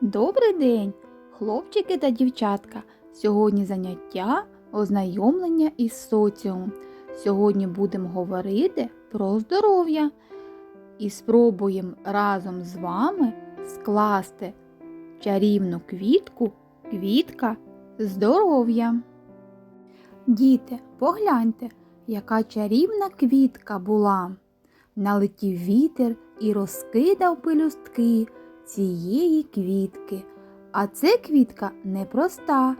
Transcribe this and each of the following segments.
Добрий день, хлопчики та дівчатка. Сьогодні заняття ознайомлення із соціумом. Сьогодні будемо говорити про здоров'я і спробуємо разом з вами скласти чарівну квітку квітка здоров'я. Діти, погляньте, яка чарівна квітка була. Налетів вітер і розкидав пелюстки цієї квітки. А це квітка непроста,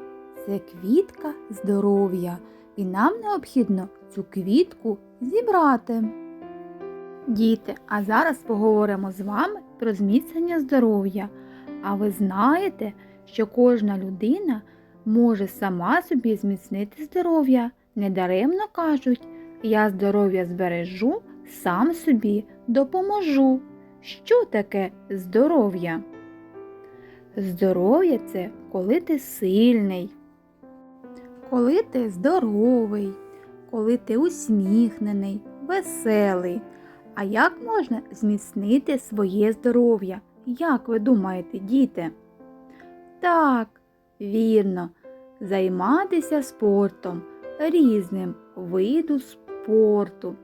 це квітка здоров'я, і нам необхідно цю квітку зібрати. Діти, а зараз поговоримо з вами про зміцнення здоров'я. А ви знаєте, що кожна людина може сама собі зміцнити здоров'я. Недаремно кажуть, я здоров'я збережу, сам собі допоможу. Що таке здоров'я? Здоров'я це коли ти сильний, коли ти здоровий, коли ти усміхнений, веселий. А як можна зміцнити своє здоров'я? Як ви думаєте, діти? Так, вірно, займатися спортом, різним виду спорту,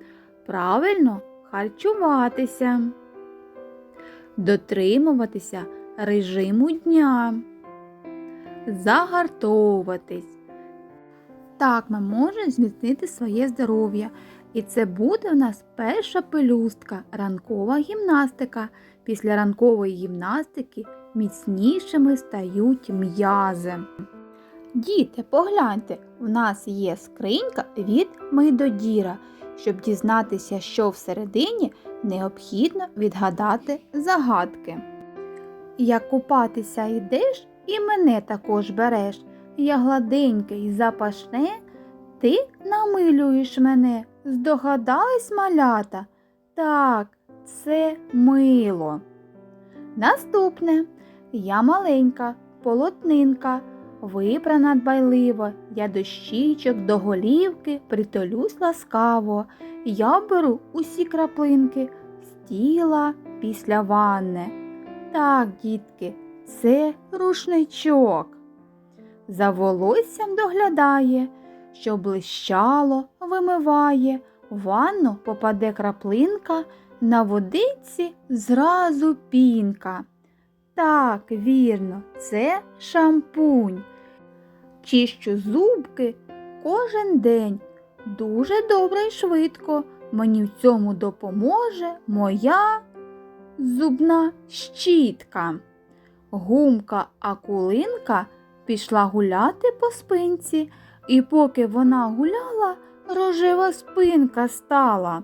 правильно харчуватися, дотримуватися режиму дня, загартовуватись. Так, ми можемо зміцнити своє здоров'я. І це буде в нас перша пелюстка ранкова гімнастика. Після ранкової гімнастики міцнішими стають м'язи. Діти, погляньте, у нас є скринька від Мейдодіра. Щоб дізнатися, що всередині, необхідно відгадати загадки. Як купатися йдеш, і мене також береш. Я гладеньке і запашне, ти намилюєш мене. Здогадались малята? Так, це мило. Наступне я маленька, полотнинка, випрана дбайливо, я до щічок, до голівки притолюсь ласкаво. Я беру усі краплинки з тіла після ванни. Так, дітки, це рушничок. За волоссям доглядає, що блищало, вимиває, в ванну попаде краплинка, на водиці зразу пінка. Так, вірно, це шампунь. Чищу зубки кожен день. Дуже добре і швидко. Мені в цьому допоможе моя зубна щітка. Гумка акулинка пішла гуляти по спинці, і поки вона гуляла, рожева спинка стала.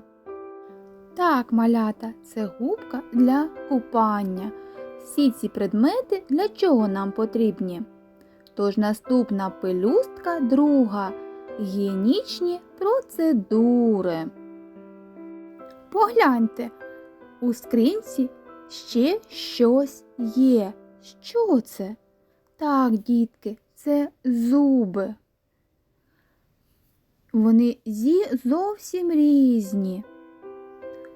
Так, малята, це губка для купання. Всі ці предмети для чого нам потрібні? Тож наступна пелюстка друга гігієнічні процедури. Погляньте, у скринці ще щось є. Що це? Так, дітки, це зуби. Вони зі зовсім різні.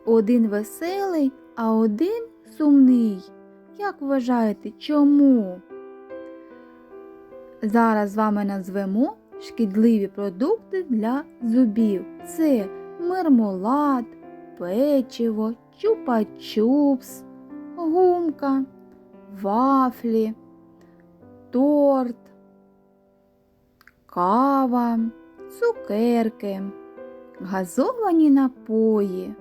Один веселий, а один сумний. Як вважаєте, чому? Зараз з вами назвемо шкідливі продукти для зубів. Це мармелад, печиво, чупа-чупс, гумка, вафлі, торт, кава, цукерки, газовані напої.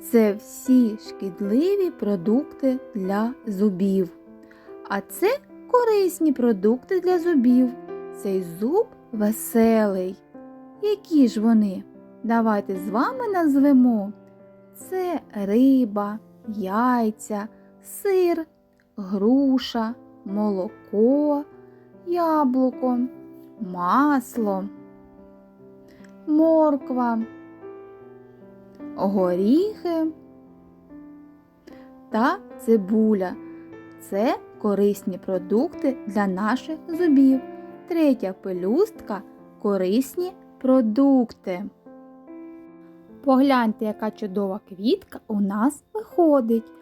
Це всі шкідливі продукти для зубів. А це корисні продукти для зубів. Цей зуб веселий. Які ж вони? Давайте з вами назвемо. Це риба, яйця, сир, груша, молоко, яблуко, масло, морква, горіхи та цибуля. Це корисні продукти для наших зубів. Третя пелюстка корисні продукти. Погляньте, яка чудова квітка у нас виходить.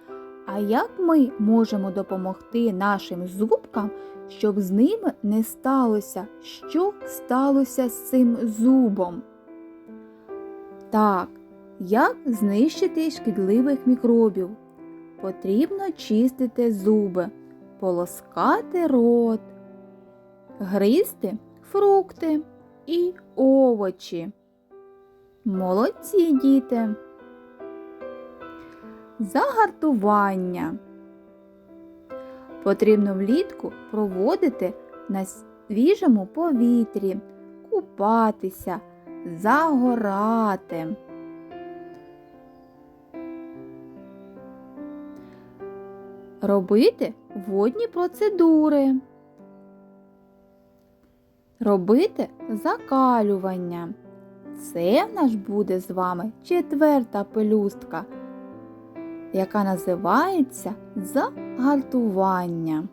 А як ми можемо допомогти нашим зубкам, щоб з ними не сталося? Що сталося з цим зубом? Так, як знищити шкідливих мікробів? Потрібно чистити зуби, полоскати рот, гризти фрукти і овочі. Молодці діти. Загартування. Потрібно влітку проводити на свіжому повітрі, купатися, загорати. Робити водні процедури. Робити закалювання. Це в нас буде з вами четверта пелюстка, яка називається загартування.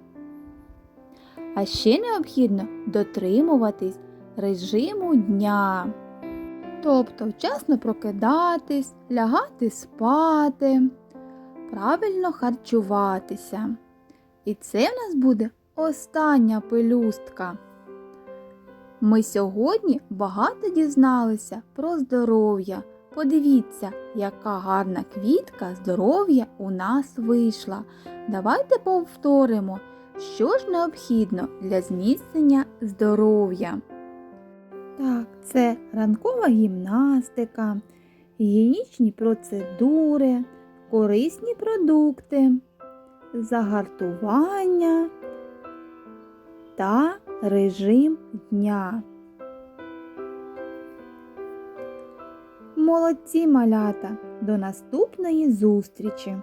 А ще необхідно дотримуватись режиму дня. Тобто вчасно прокидатись, лягати спати, правильно харчуватися. І це в нас буде остання пелюстка. Ми сьогодні багато дізналися про здоров'я. Подивіться, яка гарна квітка здоров'я у нас вийшла. Давайте повторимо, що ж необхідно для зміцнення здоров'я. Так, це ранкова гімнастика, гігієнічні процедури, корисні продукти, загартування та режим дня. Молодці малята! До наступної зустрічі!